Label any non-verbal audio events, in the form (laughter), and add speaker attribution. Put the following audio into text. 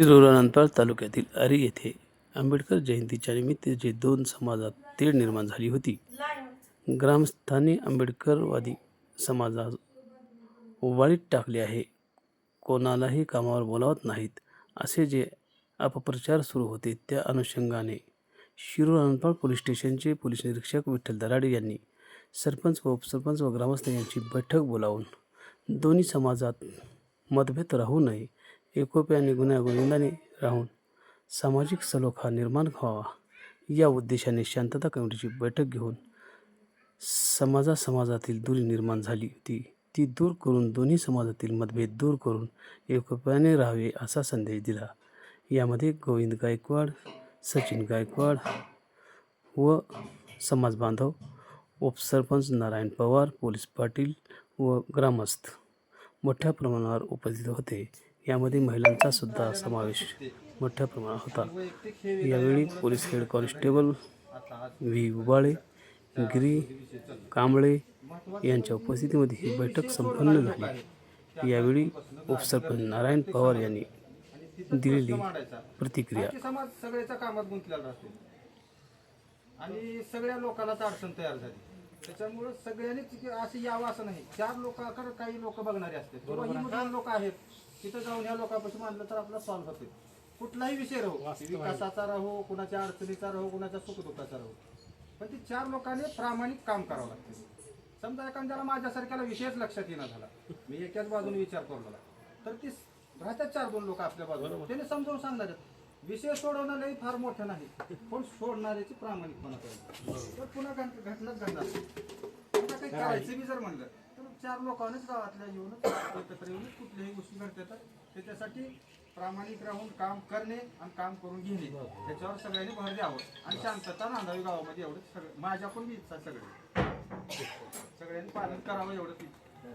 Speaker 1: रुरानंदपाळ तालुक्यातील आरी येथे आंबेडकर जयंतीच्या निमित्त जे दोन समाजात तेढ निर्माण झाली होती. ग्रामस्थांनी आंबेडकरवादी समाजा वाळीत टाकले आहे. कोणालाही कामावर बोलावत नाहीत. असे जे अपप्रचार सुरू होते त्या अनुषंगाने शिरूर अनपाळ पोलीस स्टेशनचे पोलीस निरीक्षक विठ्ठल दराडे यांनी सरपंच व उपसरपंच व ग्रामस्थ यांची बैठक बोलावून दोन्ही समाजात मतभेद राहू नये एकोप्याने गुन्ह्यागोविंदाने राहून सामाजिक सलोखा निर्माण व्हावा या उद्देशाने शांतता कमिटीची बैठक घेऊन समाजा समाजातील दुरी निर्माण झाली होती. ती दूर करून दोन्ही समाजातील मतभेद दूर करून एकोप्याने राहावे असा संदेश दिला. यामध्ये गोविंद गायकवाड सचिन गायकवाड व समाज बांधव उपसरपंच नारायण पवार पोलीस पाटील व ग्रामस्थ मोठ्या प्रमाणावर उपस्थित होते. यामध्ये महिलांचा सुद्धा समावेश मोठ्या प्रमाणात होता. यावेळी police head constable V. Ubale Giri Kamble यांच्या उपस्थितीमध्ये ही बैठक संपन्न झाली. यावेळी उपसरपंच नारायण पवार यांनी दिलेली प्रतिक्रिया.
Speaker 2: समाज सगळ्याच्या कामात गुंतलेला राहतो आणि सगळ्या लोकांनाच अडचण तयार झाली. त्याच्यामुळे सगळ्यांनीच असं यावं असं नाही. चार लोकांकडे काही लोक बघणारे असते किंवा दोन लोक आहेत तिथं जाऊन ह्या लोकांपाशी मांडलं तर आपला सॉल्व्ह होते. कुठलाही विषय राहू. विकासाचा राहू कुणाच्या अडचणीचा राहू कुणाच्या सुखदुःखाचा राहू. पण ती चार लोकांनी प्रामाणिक काम करावं लागते. समजा एखाद्याला माझ्यासारख्याला विषयच लक्षात येणार झाला. मी एकाच बाजूने विचार करू लागला तर ती राहतात चार दोन लोक आपल्या बाजूला. त्याने समजावून सांगणार. विषय सोडवणं लई फार मोठं नाही. पण सोडणाऱ्याची प्रामाणिकपणा करायची तर पुन्हा घट- घटनाच घडणार. आता काही करायचं बी जर म्हणलं तर चार लोकांनीच गावातल्या येऊनच (coughs) एकत्र येऊन कुठल्याही गोष्टी घडतात. त्याच्यासाठी प्रामाणिक राहून काम करणे आणि काम करून घेणे. त्याच्यावर सगळ्यांनी भर द्यावं. आणि शांतता नांदावी गावामध्ये एवढंच सगळं. माझ्या पण बी इच्छा सगळे. सगळ्यांनी पालन करावं एवढंच इच्छा